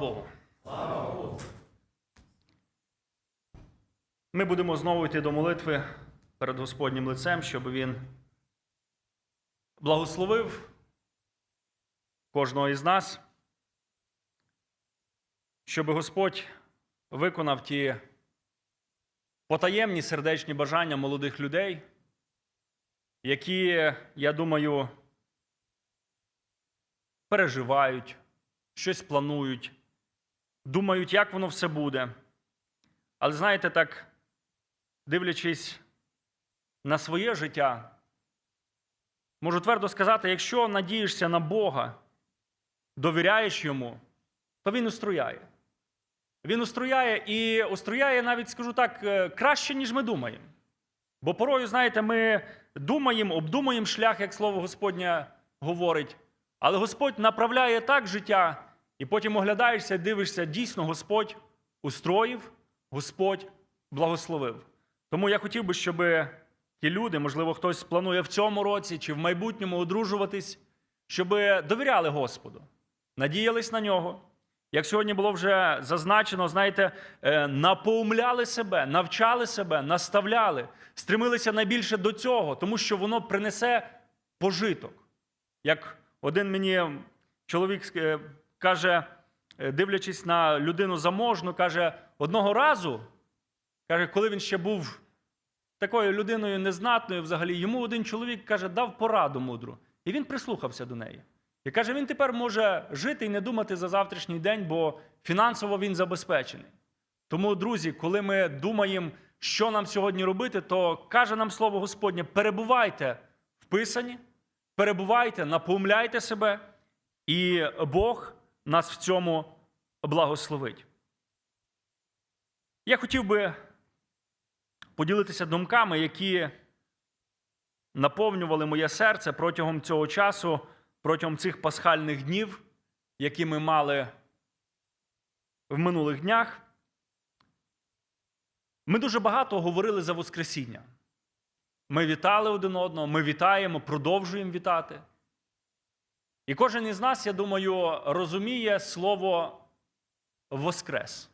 Богу. Ми будемо знову йти до молитви перед Господнім лицем, щоб Він благословив кожного із нас, щоб Господь виконав ті потаємні сердечні бажання молодих людей, які, я думаю, переживають, щось планують, думають, як воно все буде. Але знаєте, так, дивлячись на своє життя, можу твердо сказати, якщо надієшся на Бога, довіряєш йому, то він устрояє. Він устрояє і устрояє, навіть скажу так, е, краще, ніж ми думаємо. Бо порою, знаєте, ми думаємо, обдумуємо шлях, як слово Господнє говорить, але Господь направляє так життя, і потім оглядаєшся і дивишся, дійсно Господь устроїв, Господь благословив. Тому я хотів би, щоб ті люди, можливо, хтось планує в цьому році чи в майбутньому одружуватись, щоб довіряли Господу, надіялись на нього. Як сьогодні було вже зазначено, знаєте, е, напоумляли себе, навчали себе, наставляли, стремилися найбільше до цього, тому що воно принесе пожиток. Як один мені чоловік е, каже, е, дивлячись на людину заможну, каже, одного разу, каже, коли він ще був такою людиною незнатною, взагалі, йому один чоловік каже, дав пораду мудру, і він прислухався до неї. І каже, він тепер може жити і не думати за завтрашній день, бо фінансово він забезпечений. Тому, друзі, коли ми думаємо, що нам сьогодні робити, то каже нам слово Господнє: перебувайте в Писанні, перебувайте, напоумляйте себе, і Бог нас в цьому благословить. Я хотів би поділитися думками, які наповнювали моє серце протягом цього часу, протягом цих пасхальних днів, які ми мали в минулих днях. Ми дуже багато говорили за Воскресіння. Ми вітали один одного, ми вітаємо, продовжуємо вітати. І кожен із нас, я думаю, розуміє слово Воскрес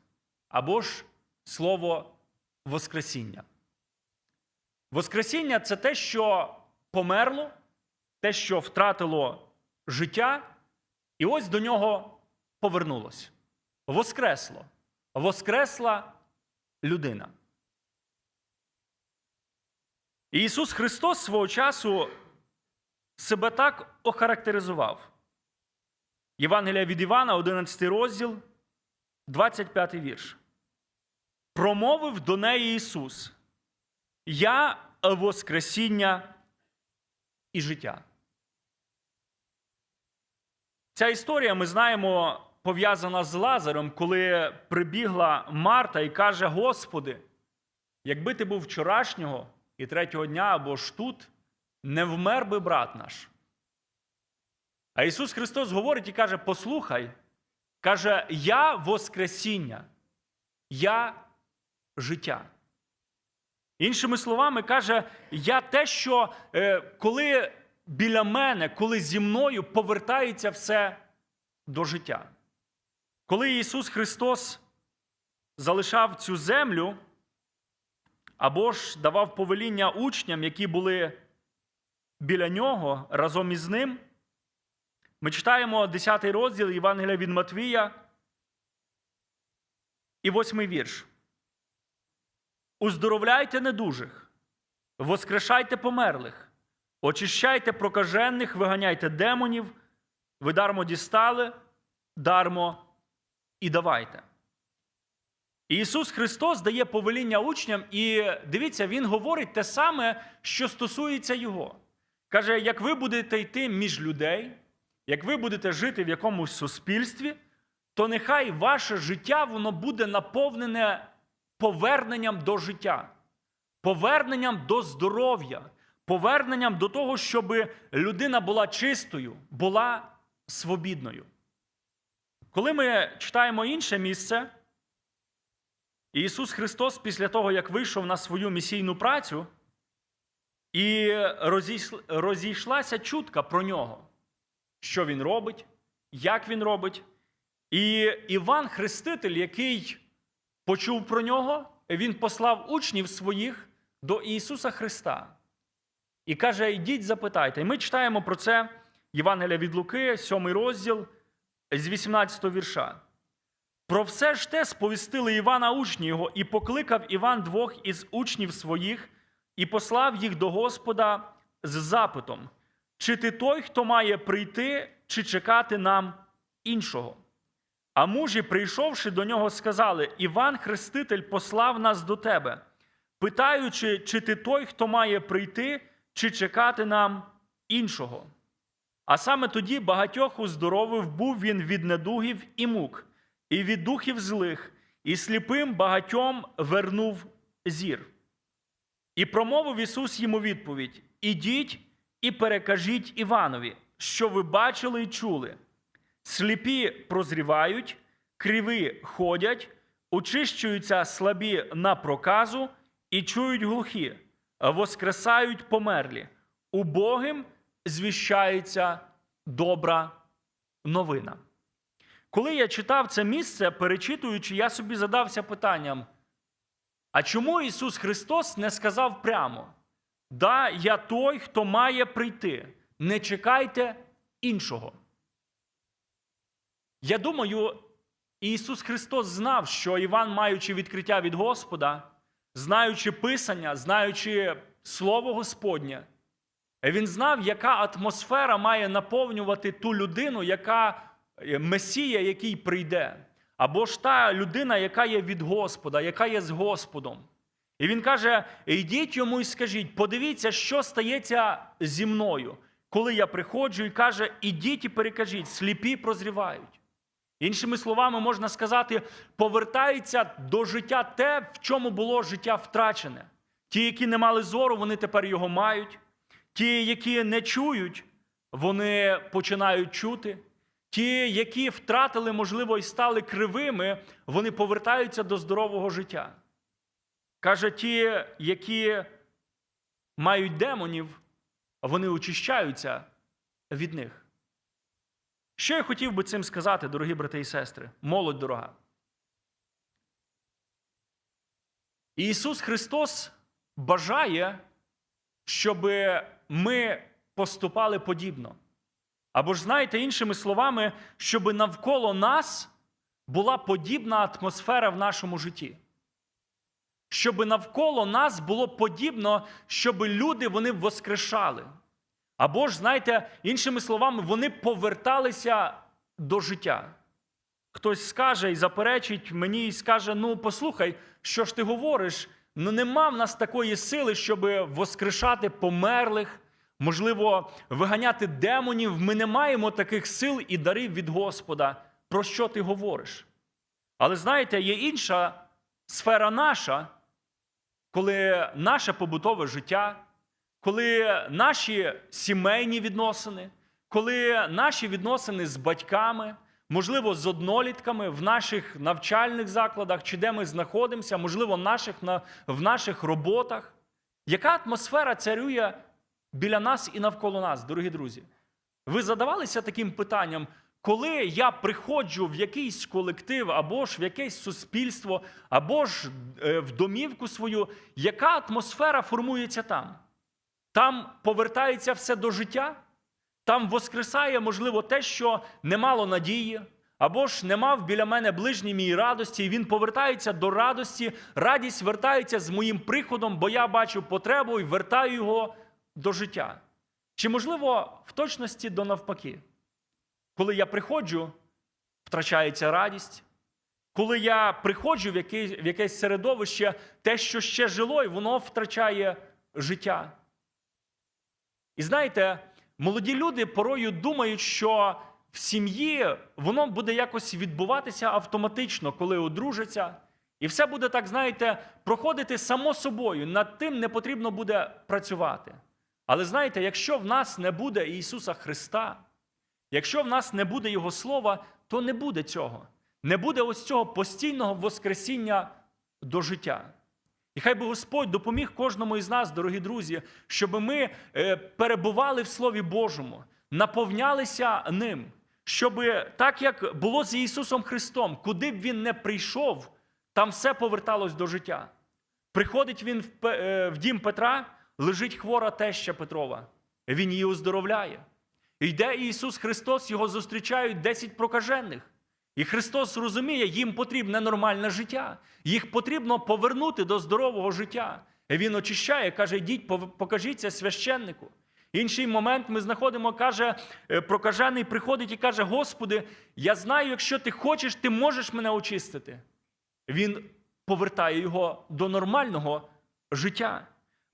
або ж слово Воскресіння. Воскресіння це те, що померло, те, що втратило життя, і ось до нього повернулось. Воскресло. Воскресла людина. І Ісус Христос свого часу себе так охарактеризував. Євангелія від Івана, 11 розділ, 25 вірш. Промовив до неї Ісус: Я Воскресіння і життя. Ця історія, ми знаємо, пов'язана з Лазарем, коли прибігла Марта і каже: Господи, якби ти був вчорашнього і третього дня або ж тут, не вмер би брат наш. А Ісус Христос говорить і каже: Послухай, каже, я Воскресіння, я життя. Іншими словами, каже, я те, що е, коли біля мене, коли зі мною повертається все до життя. Коли Ісус Христос залишав цю землю, або ж давав повеління учням, які були біля нього разом із ним, ми читаємо 10 розділ Євангелія від Матвія і 8 вірш. Уздоровляйте недужих, воскрешайте померлих, очищайте прокажених, виганяйте демонів, ви дармо дістали, дармо і давайте. Ісус Христос дає повеління учням, і дивіться, Він говорить те саме, що стосується Його. Каже: як ви будете йти між людей, як ви будете жити в якомусь суспільстві, то нехай ваше життя воно буде наповнене поверненням до життя, поверненням до здоров'я, поверненням до того, щоб людина була чистою, була свобідною. Коли ми читаємо інше місце, Ісус Христос, після того, як вийшов на свою місійну працю, і розійшлася чутка про нього, що Він робить, як Він робить. І Іван Хреститель, який почув про нього, він послав учнів своїх до Ісуса Христа. І каже: йдіть, запитайте. І ми читаємо про це Євангелія від Луки, 7 розділ з 18 вірша. Про все ж те сповістили Івана учні його, і покликав Іван двох із учнів своїх, і послав їх до Господа з запитом: чи ти той, хто має прийти, чи чекати нам іншого? А мужі, прийшовши до нього, сказали: Іван Хреститель послав нас до тебе, питаючи, чи ти той, хто має прийти, чи чекати нам іншого. А саме тоді багатьох уздоровив був він від недугів і мук, і від духів злих, і сліпим багатьом вернув зір. І промовив Ісус йому відповідь: Ідіть і перекажіть Іванові, що ви бачили і чули. Сліпі прозрівають, криві ходять, очищуються слабі на проказу і чують глухі, воскресають померлі. Убогим звіщається добра новина. Коли я читав це місце, перечитуючи, я собі задався питанням: а чому Ісус Христос не сказав прямо: Да, я той, хто має прийти, не чекайте іншого. Я думаю, Ісус Христос знав, що Іван, маючи відкриття від Господа, знаючи Писання, знаючи Слово Господнє, він знав, яка атмосфера має наповнювати ту людину, яка е, Месія, який прийде, або ж та людина, яка є від Господа, яка є з Господом. І він каже: йдіть йому і скажіть, подивіться, що стається зі мною, коли я приходжу і каже, ідіть і перекажіть, сліпі прозрівають. Іншими словами, можна сказати, повертається до життя те, в чому було життя втрачене. Ті, які не мали зору, вони тепер його мають. Ті, які не чують, вони починають чути. Ті, які втратили, можливо, і стали кривими, вони повертаються до здорового життя. Каже, ті, які мають демонів, вони очищаються від них. Що я хотів би цим сказати, дорогі брати і сестри, молодь дорога. Ісус Христос бажає, щоб ми поступали подібно. Або ж, знаєте, іншими словами, щоб навколо нас була подібна атмосфера в нашому житті. Щоб навколо нас було подібно, щоб люди вони воскрешали. Або ж, знаєте, іншими словами, вони поверталися до життя. Хтось скаже і заперечить мені і скаже: ну, послухай, що ж ти говориш? Ну, нема в нас такої сили, щоб воскрешати померлих, можливо, виганяти демонів. Ми не маємо таких сил і дарів від Господа. Про що ти говориш? Але знаєте, є інша сфера наша, коли наше побутове життя, коли наші сімейні відносини, коли наші відносини з батьками, можливо, з однолітками в наших навчальних закладах, чи де ми знаходимося, можливо, наших, в наших роботах, яка атмосфера царює біля нас і навколо нас, дорогі друзі? Ви задавалися таким питанням, коли я приходжу в якийсь колектив, або ж в якесь суспільство, або ж е, в домівку свою, яка атмосфера формується там? Там повертається все до життя, там воскресає, можливо, те, що не мало надії, або ж не мав біля мене ближній мій радості, і він повертається до радості, радість вертається з моїм приходом, бо я бачу потребу і вертаю його до життя. Чи, можливо, в точності до навпаки? Коли я приходжу, втрачається радість. Коли я приходжу в якесь, в якесь середовище, те, що ще жило, і воно втрачає життя. І знаєте, молоді люди порою думають, що в сім'ї воно буде якось відбуватися автоматично, коли одружаться. І все буде так, знаєте, проходити само собою. Над тим не потрібно буде працювати. Але знаєте, якщо в нас не буде Ісуса Христа, якщо в нас не буде Його Слова, то не буде цього. Не буде ось цього постійного воскресіння до життя. І хай би Господь допоміг кожному із нас, дорогі друзі, щоб ми е, перебували в Слові Божому, наповнялися ним, щоб так як було з Ісусом Христом, куди б він не прийшов, там все поверталось до життя. Приходить він в, е, в дім Петра, лежить хвора теща Петрова. Він її оздоровляє. Йде Ісус Христос, його зустрічають 10 прокажених. І Христос розуміє, їм потрібне нормальне життя. Їх потрібно повернути до здорового життя. Він очищає, каже: йдіть, покажіться священнику. Інший момент ми знаходимо, каже, е, прокажений приходить і каже: Господи, я знаю, якщо ти хочеш, ти можеш мене очистити. Він повертає його до нормального життя.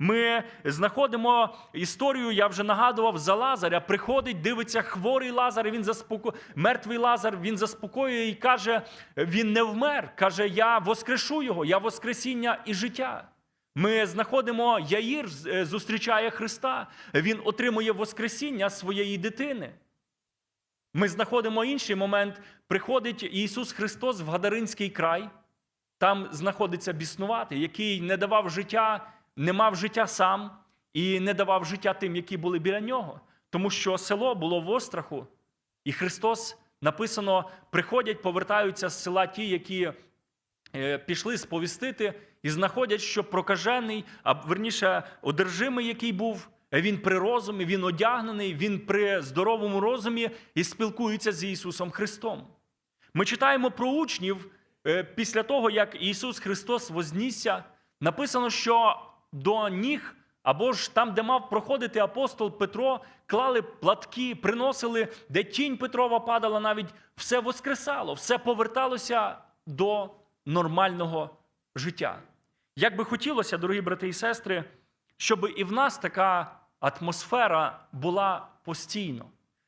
Ми знаходимо історію, я вже нагадував за Лазаря. Приходить, дивиться хворий Лазар, він заспоко... мертвий Лазар, він заспокоює і каже: він не вмер. Каже, я воскрешу його, я воскресіння і життя. Ми знаходимо Яїр е, зустрічає Христа. Він отримує воскресіння своєї дитини. Ми знаходимо інший момент. Приходить Ісус Христос в Гадаринський край. Там знаходиться біснуватий, який не давав життя, не мав життя сам і не давав життя тим, які були біля нього. Тому що село було в остраху, і Христос написано: приходять, повертаються з села ті, які е, пішли сповістити, і знаходять, що прокажений, а верніше, одержимий, який був, він при розумі, він одягнений, він при здоровому розумі і спілкується з Ісусом Христом. Ми читаємо про учнів е, після того, як Ісус Христос вознісся, написано, що до ніг, або ж там, де мав проходити апостол Петро, клали платки, приносили, де тінь Петрова падала, навіть все воскресало, все поверталося до нормального життя. Як би хотілося, дорогі брати і сестри, щоб і в нас така атмосфера була постійно.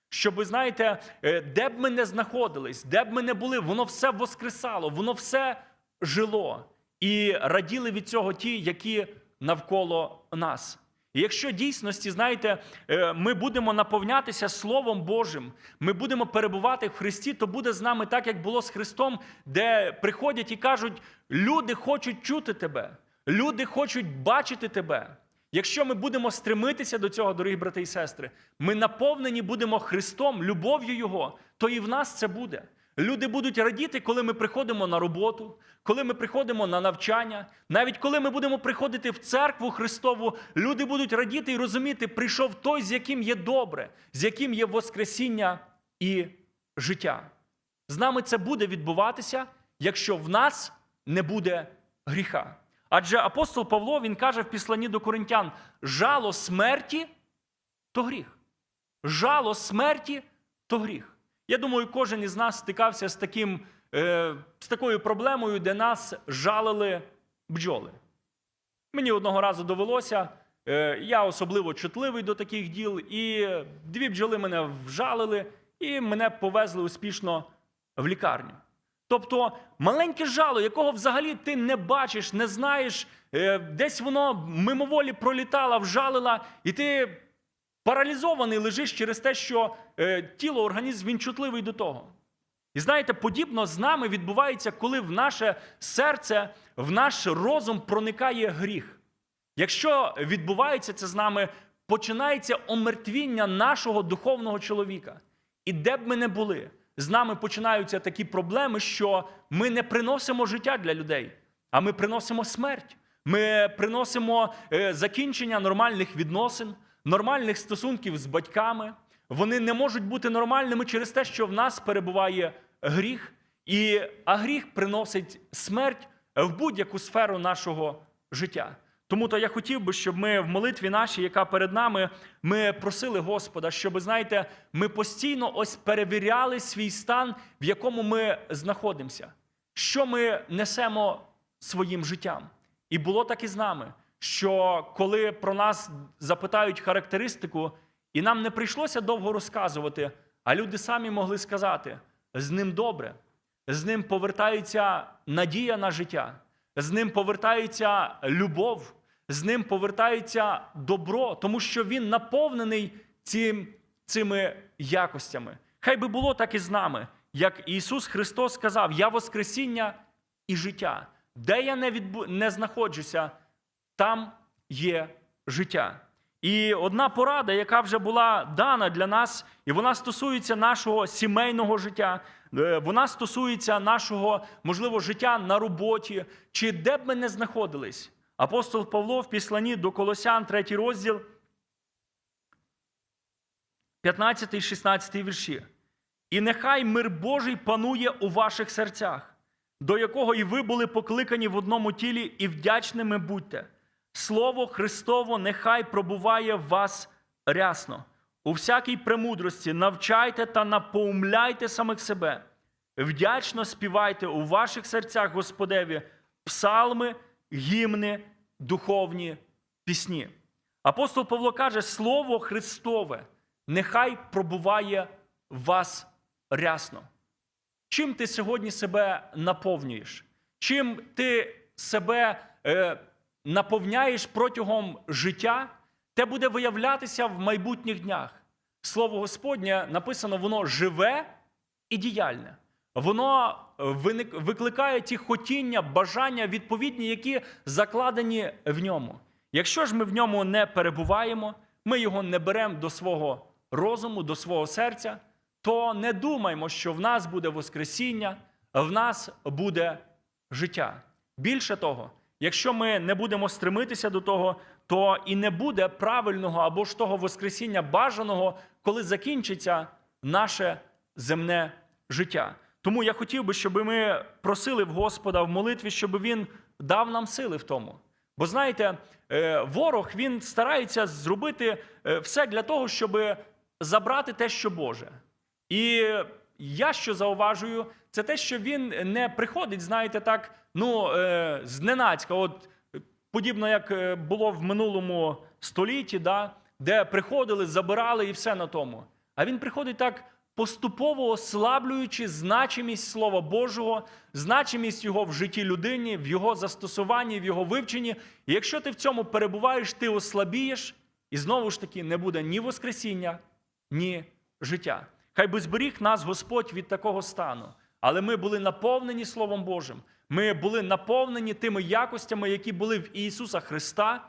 Щоб, знаєте, е, де б ми не знаходились, де б ми не були, воно все воскресало, воно все жило. І раділи від цього ті, які навколо нас. І якщо дійсності, знаєте, е, ми будемо наповнятися Словом Божим, ми будемо перебувати в Христі, то буде з нами так, як було з Христом, де приходять і кажуть: люди хочуть чути тебе, люди хочуть бачити тебе. Якщо ми будемо стремитися до цього, дорогі брати і сестри, ми наповнені будемо Христом, любов'ю Його, то і в нас це буде. Люди будуть радіти, коли ми приходимо на роботу, коли ми приходимо на навчання, навіть коли ми будемо приходити в церкву Христову, люди будуть радіти і розуміти, прийшов той, з яким є добре, з яким є Воскресіння і життя. З нами це буде відбуватися, якщо в нас не буде гріха. Адже апостол Павло він каже в післанні до коринтян: жало смерті то гріх. Жало смерті то гріх. Я думаю, кожен із нас стикався з, таким, е, з такою проблемою, де нас жалили бджоли. Мені одного разу довелося, е, я особливо чутливий до таких діл, і дві бджоли мене вжалили, і мене повезли успішно в лікарню. Тобто маленьке жало, якого взагалі ти не бачиш, не знаєш, е, десь воно мимоволі пролітало, вжалила, і ти паралізований лежиш через те, що е, тіло, організм він чутливий до того. І знаєте, подібно з нами відбувається, коли в наше серце, в наш розум проникає гріх. Якщо відбувається це з нами, починається омертвіння нашого духовного чоловіка. І де б ми не були, з нами починаються такі проблеми, що ми не приносимо життя для людей, а ми приносимо смерть. Ми приносимо е, закінчення нормальних відносин, нормальних стосунків з батьками. Вони не можуть бути нормальними через те, що в нас перебуває гріх, і, а гріх приносить смерть в будь-яку сферу нашого життя. Тому то я хотів би, щоб ми в молитві нашій, яка перед нами, ми просили Господа, щоб, знаєте, ми постійно ось перевіряли свій стан, в якому ми знаходимося, що ми несемо своїм життям. І було так і з нами, що коли про нас запитають характеристику, і нам не прийшлося довго розказувати, а люди самі могли сказати: з ним добре, з ним повертається надія на життя, з ним повертається любов, з ним повертається добро, тому що він наповнений цим, цими якостями. Хай би було так і з нами, як Ісус Христос сказав: Я Воскресіння і життя. Де я не, відбу... не знаходжуся, там є життя. І одна порада, яка вже була дана для нас, і вона стосується нашого сімейного життя, е, вона стосується нашого, можливо, життя на роботі, чи де б ми не знаходились. Апостол Павло в післанні до Колосян, 3 розділ, 15 і 16 вірші. І нехай мир Божий панує у ваших серцях, до якого і ви були покликані в одному тілі, і вдячними будьте. Слово Христово нехай пробуває в вас рясно. У всякій премудрості навчайте та напоумляйте самих себе. Вдячно співайте у ваших серцях Господеві псалми, гімни, духовні пісні. Апостол Павло каже: Слово Христове нехай пробуває в вас рясно. Чим ти сьогодні себе наповнюєш? Чим ти себе е, наповняєш протягом життя, те буде виявлятися в майбутніх днях. Слово Господнє написано, воно живе і діяльне. Воно викликає ті хотіння, бажання відповідні, які закладені в ньому. Якщо ж ми в ньому не перебуваємо, ми його не беремо до свого розуму, до свого серця, то не думаймо, що в нас буде Воскресіння, в нас буде життя. Більше того, якщо ми не будемо стремитися до того, то і не буде правильного або ж того Воскресіння бажаного, коли закінчиться наше земне життя. Тому я хотів би, щоб ми просили в Господа в молитві, щоб Він дав нам сили в тому. Бо знаєте, е, ворог він старається зробити е, все для того, щоб забрати те, що Боже. І я що зауважую, це те, що він не приходить, знаєте, так, ну, е, зненацька. От подібно як е, було в минулому столітті, да, де приходили, забирали і все на тому. А він приходить так поступово ослаблюючи значимість Слова Божого, значимість його в житті людині, в його застосуванні, в його вивченні. І якщо ти в цьому перебуваєш, ти ослабієш, і знову ж таки не буде ні Воскресіння, ні життя. Хай би зберіг нас Господь від такого стану. Але ми були наповнені Словом Божим. Ми були наповнені тими якостями, які були в Ісуса Христа.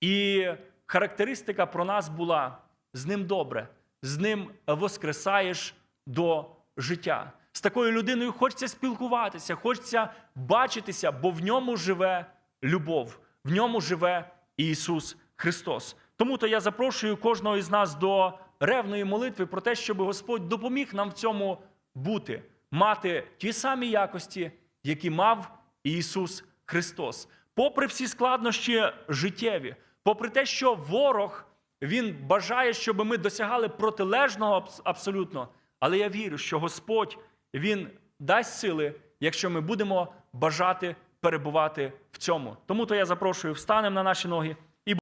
І характеристика про нас була з ним добре, з ним воскресаєш до життя. З такою людиною хочеться спілкуватися, хочеться бачитися, бо в ньому живе любов, в ньому живе Ісус Христос. Тому то я запрошую кожного із нас до ревної молитви про те, щоб Господь допоміг нам в цьому бути, мати ті самі якості, які мав Ісус Христос. Попри всі складнощі життєві, попри те, що ворог він бажає, щоб ми досягали протилежного абсолютно. Але я вірю, що Господь Він дасть сили, якщо ми будемо бажати перебувати в цьому. Тому то я запрошую, встанемо на наші ноги